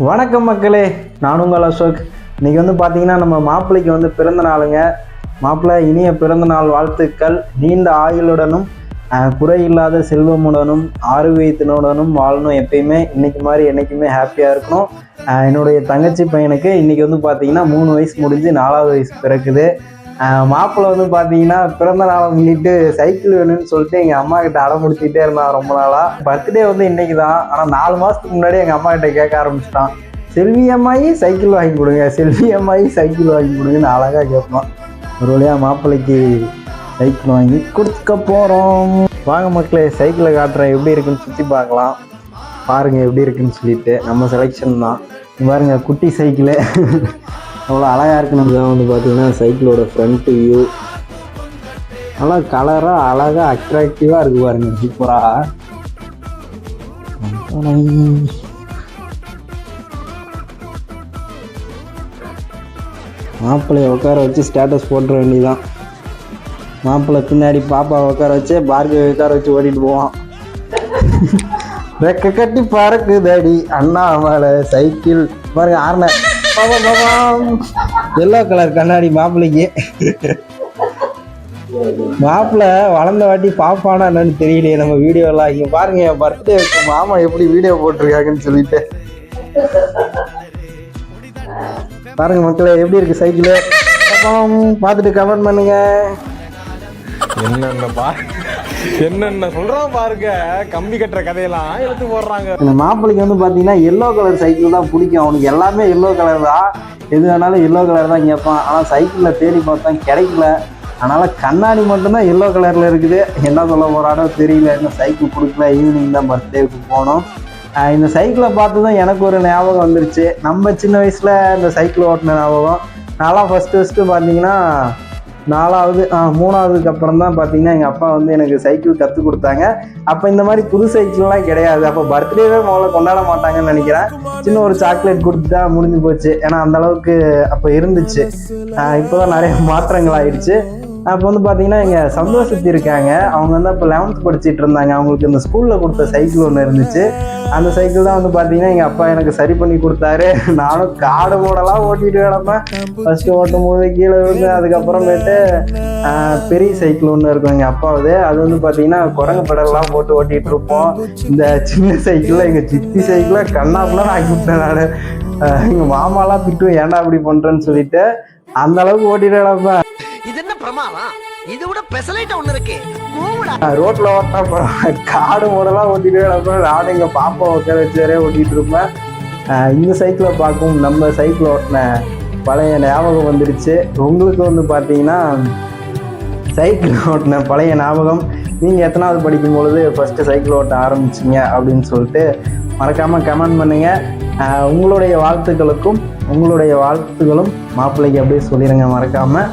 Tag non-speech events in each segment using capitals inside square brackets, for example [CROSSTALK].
வணக்கம் மக்களே நான் உங்கள் அசோக். இன்றைக்கி வந்து பார்த்தீங்கன்னா நம்ம மாப்பிள்ளைக்கு வந்து பிறந்த நாளுங்க. மாப்பிள்ளை இனிய பிறந்த நாள் வாழ்த்துக்கள். நீண்ட ஆயுளுடனும் குறை குறையில்லாத செல்வமுடனும் ஆரோக்கியத்தினுடனும் வாழணும் எப்பயுமே. இன்னைக்கு மாதிரி என்றைக்குமே ஹாப்பியாக இருக்கணும். என்னுடைய தங்கச்சி பையனுக்கு இன்றைக்கி வந்து பார்த்திங்கன்னா மூணு வயசு முடிஞ்சு நாலாவது வயசு பிறக்குது. மாப்பிள்ளை வந்து பார்த்தீங்கன்னா பிறந்த நாளை முன்னிட்டு சைக்கிள் வேணும்னு சொல்லிட்டு எங்கள் அம்மா கிட்ட அடம் இருந்தான் ரொம்ப நாளாக பர்த்டே வந்து இன்னைக்கு தான். ஆனால் நாலு மாதத்துக்கு முன்னாடி எங்கள் அம்மா கிட்ட கேட்க ஆரம்பிச்சிட்டான். செல்வி அம்மாயி சைக்கிள் வாங்கி கொடுங்க. செல்வி அம்மாயி சைக்கிள் வாங்கி கொடுங்கன்னு அழகாக கேட்பான். ஒரு வழியாக மாப்பிள்ளைக்கு சைக்கிள் வாங்கி கொடுக்க போகிறோம் வாங்க மக்களே சைக்கிளை காட்டுறேன். எப்படி இருக்குன்னு சுற்றி பார்க்கலாம். பாருங்கள் எப்படி இருக்குன்னு சொல்லிட்டு. நம்ம செலெக்ஷன் தான். பாருங்கள் குட்டி சைக்கிளு. அவ்வளோ அழகாக இருக்குன்னு நம்ம தான் வந்து பார்த்தீங்கன்னா சைக்கிளோட ஃப்ரண்ட் வியூ நல்லா கலராக அழகாக அட்ராக்டிவாக இருக்கு பாருங்க. சூப்பராக மாப்பிள்ளைய உட்கார வச்சு ஸ்டேட்டஸ் போட்டுற வேண்டியதான் மாப்பிள்ளை பின்னாடி பாப்பாவை உட்கார வச்சு பார்கவி உட்கார வச்சு ஓடிட்டு போவான். [LAUGHS] ரெக்க கட்டி பறக்குதடி. அண்ணாமலை சைக்கிள் பாருங்க ஆர்ன எல்லோ கலர் கண்ணாடி மாப்பிள்ளைக்கு. மாப்பிள்ளை வளர்ந்த வாட்டி பாப்பானா என்னன்னு தெரியலையே நம்ம வீடியோலாம் இங்க பாருங்க என் பர்த்டே மாமா எப்படி வீடியோ போட்டிருக்காங்கன்னு சொல்லிட்டு. பாருங்க மக்களே எப்படி இருக்கு சைக்கிள் பார்த்துட்டு கமெண்ட் பண்ணுங்க. என்னென்ன பா என்னென்ன சொல்றான் பாருங்க கம்பி கட்டுற கதையெல்லாம் எடுத்து போடுறாங்க. இந்த மாப்பிள்ளைக்கு வந்து பார்த்தீங்கன்னா எல்லோ கலர் சைக்கிள் தான் பிடிக்கும். அவனுக்கு எல்லாமே எல்லோ கலர் தான். எது வேணாலும் எல்லோ கலர் தான் கேட்பான். ஆனால் சைக்கிளில் தேடி பார்த்தா கிடைக்கல. அதனால் கண்ணாடி மட்டும்தான் எல்லோ கலரில் இருக்குது. என்ன சொல்ல போகிறாடோ தெரியல. இன்னும் சைக்கிள் கொடுக்கல. ஈவினிங் தான் பர்த்டேவுக்கு போனோம். இந்த சைக்கிளை பார்த்து தான் எனக்கு ஒரு ஞாபகம் வந்துருச்சு. நம்ம சின்ன வயசில் இந்த சைக்கிள் ஓட்டின ஞாபகம். நான்லாம் ஃபஸ்ட்டு ஃபஸ்ட்டு பார்த்தீங்கன்னா நாலாவது மூணாவதுக்கு அப்புறம் தான் பார்த்தீங்கன்னா எங்கள் அப்பா வந்து எனக்கு சைக்கிள் கற்றுக் கொடுத்தாங்க. அப்போ இந்த மாதிரி புது சைக்கிள்லாம் கிடையாது. அப்போ பர்த்டேவே முதல்ல கொண்டாட மாட்டாங்கன்னு நினைக்கிறேன். சின்ன ஒரு சாக்லேட் கொடுத்துட்டா முடிஞ்சு போச்சு. ஏன்னா அந்த அளவுக்கு அப்போ இருந்துச்சு. இப்போ தான் நிறைய மாற்றங்கள் ஆயிடுச்சு. அப்போ வந்து பார்த்தீங்கன்னா எங்கள் சந்தோஷத்தி இருக்காங்க. அவங்க வந்து அப்போ லெவன்த் படிச்சுட்டு இருந்தாங்க. அவங்களுக்கு இந்த ஸ்கூலில் கொடுத்த சைக்கிள் ஒன்று இருந்துச்சு. அந்த சைக்கிள் தான் வந்து பார்த்தீங்கன்னா எங்கள் அப்பா எனக்கு சரி பண்ணி கொடுத்தாரு. நானும் காடு மூடலாம் ஓட்டிட்டு கிடப்பேன் ஃபஸ்ட்டு ஓட்டும் போது கீழே விழுந்து அதுக்கப்புறமேட்டு பெரிய சைக்கிள் ஒன்று இருக்கும் எங்கள் அப்பாவது. அது வந்து பார்த்தீங்கன்னா குரங்கு பெடல்லாம் போட்டு ஓட்டிகிட்டு இருப்போம். இந்த சின்ன சைக்கிளில் எங்கள் சித்தி சைக்கிளில் கண்ணாப்புலாம் ஆக்கி விட்டேன் நான். எங்கள் மாமாலாம் திட்டுவேன் ஏன்டா அப்படி பண்ணுறேன்னு சொல்லிட்டு அந்த அளவுக்கு ஓட்டிட்டு கிடப்பேன். பிரமாதம். இது விட பெசலைட்டா ஒண்ணு இருக்கு. ரோட்ல ஓட்டினா காடு மூடலாம் ஓட்டிட்டு கிடப்பேன் நானும் எங்கள் பாப்பா உட்கார வச்சாரே ஓட்டிட்டு இருப்பேன். இந்த சைக்கிளை பார்க்கும் நம்ம சைக்கிள் ஓட்டின பழைய ஞாபகம் வந்துடுச்சு. உங்களுக்கு வந்து பார்த்தீங்கன்னா சைக்கிள் ஓட்டின பழைய ஞாபகம். நீங்கள் எத்தனாவது படிக்கும் பொழுது ஃபஸ்ட்டு சைக்கிள் ஓட்ட ஆரம்பிச்சிங்க அப்படின்னு சொல்லிட்டு மறக்காமல் கமெண்ட் பண்ணுங்கள் உங்களுடைய வாழ்த்துக்களுக்கும் உங்களுடைய வாழ்த்துக்களும் மாப்பிள்ளைக்கு அப்படியே சொல்லிடுங்க மறக்காமல்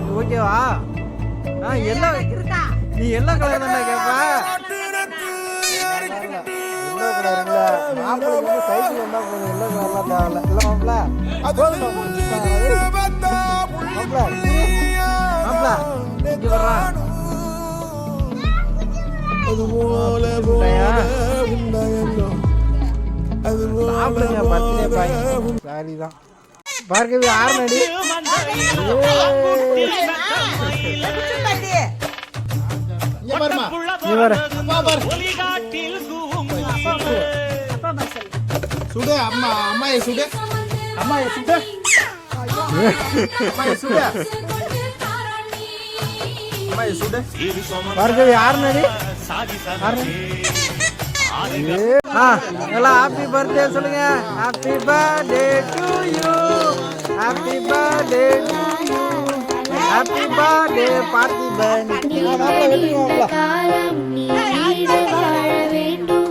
இருக்கு ஓகேவா ஆ எல்லோ நீ எல்லோ கலர் தானே கேப்ப? எல்லோ கலர் இல்ல மாப்பிள்ள வந்து சைக்கிள் வந்தா போதும். எல்லோ கலர்லாம் தேவையில்ல இல்ல. மாப்பிள்ள. போதும் மாப்பிள்ள. இங்க வர்றான் சாரி தான் பார்க்கவே ஆறு நடி சுடு அம்மா அம்மா சுடு அம்மா சுடு அம்மாயை சுடு அம்மாயை சுடு எல்லாம் ஹாப்பி பர்த்டே சொல்லுங்க. Happy birthday to you happy birthday happy birthday Parthiban காலம் நீடு வாழ வேண்டும்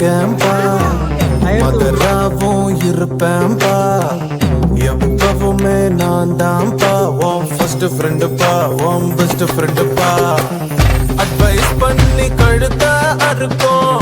இருக்கேன்பா மதராவும் இருப்பேன்பா. எப்பவுமே நான் தான்ப்பா ஓம் ஃபர்ஸ்ட் ஃப்ரெண்டுப்பா ஓம் பெஸ்ட் ஃப்ரெண்டுப்பா அட்வைஸ் பண்ணி கழுத்த அறுக்கும்.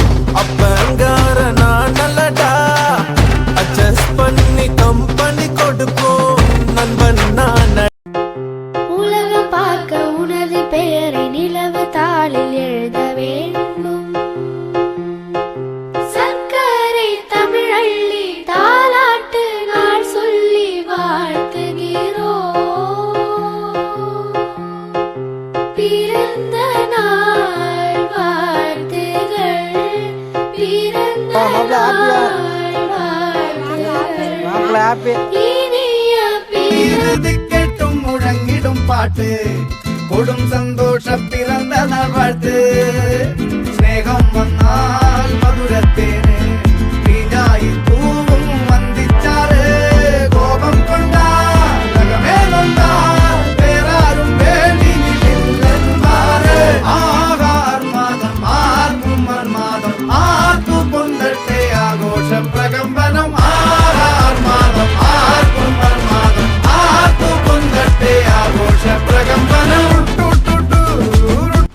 കേട്ടും. മുഴങ്ങിടും പാട്ട്. കൊടും സന്തോഷപ്പിറ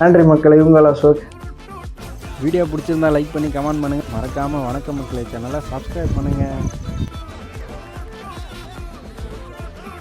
நன்றி மக்களை உங்கள் அசோக். வீடியோ பிடிச்சிருந்தா லைக் பண்ணி கமெண்ட் பண்ணுங்கள் மறக்காமல் வணக்கம் மக்களை சேனலை சப்ஸ்கிரைப் பண்ணுங்கள்